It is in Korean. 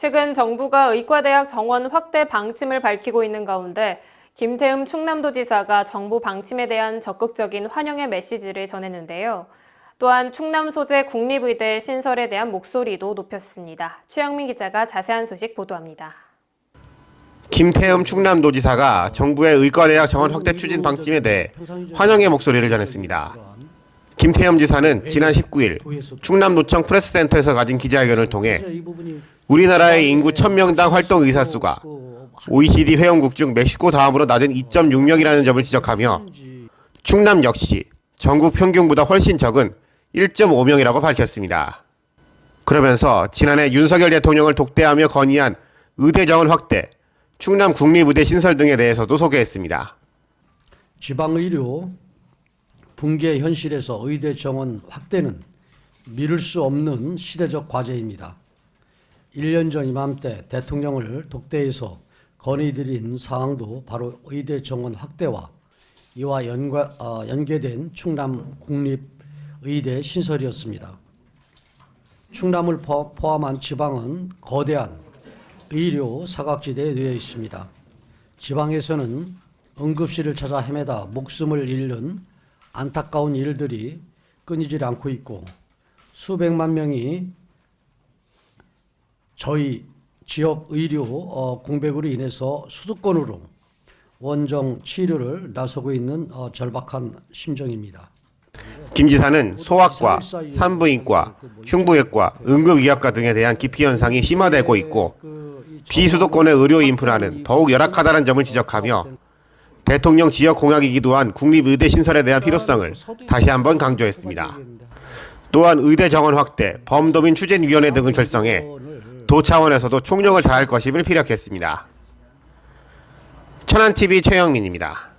최근 정부가 의과대학 정원 확대 방침을 밝히고 있는 가운데 김태흠 충남도지사가 정부 방침에 대한 적극적인 환영의 메시지를 전했는데요. 또한 충남 소재 국립의대 신설에 대한 목소리도 높였습니다. 최영민 기자가 자세한 소식 보도합니다. 김태흠 충남도지사가 정부의 의과대학 정원 확대 추진 방침에 대해 환영의 목소리를 전했습니다. 김태흠 지사는 지난 19일 충남노청 프레스센터에서 가진 기자회견을 통해 우리나라의 인구 1000명당 활동 의사 수가 OECD 회원국 중 멕시코 다음으로 낮은 2.6명이라는 점을 지적하며 충남 역시 전국 평균보다 훨씬 적은 1.5명이라고 밝혔습니다. 그러면서 지난해 윤석열 대통령을 독대하며 건의한 의대 정원 확대, 충남 국립의대 신설 등에 대해서도 소개했습니다. 지방의료 붕괴 현실에서 의대 정원 확대는 미룰 수 없는 시대적 과제입니다. 1년 전 이맘때 대통령을 독대해서 건의드린 사항도 바로 의대 정원 확대와 이와 연과, 어, 연계된 충남 국립의대 신설이었습니다. 충남을 포- 포함한 지방은 거대한 의료 사각지대에 놓여 있습니다. 지방에서는 응급실을 찾아 헤매다 목숨을 잃는 안타까운 일들이 끊이질 않고 있고 수백만 명이 저희 지역 의료 어, 공백으로 인해서 수도권으로 원정 치료를 나서고 있는 어, 절박한 심정입니다. 김 지사는 소아과, 산부인과, 흉부외과, 응급의학과 등에 대한 기피 현상이 심화되고 있고 비수도권의 의료 인프라는 더욱 열악하다는 점을 지적하며 대통령 지역 공약이기도 한 국립의대 신설에 대한 필요성을 다시 한번 강조했습니다. 또한 의대 정원 확대, 범도민 추진위원회 등을 결성해 도 차원에서도 총력을 다할 것임을 피력했습니다. 천안TV 최영민입니다.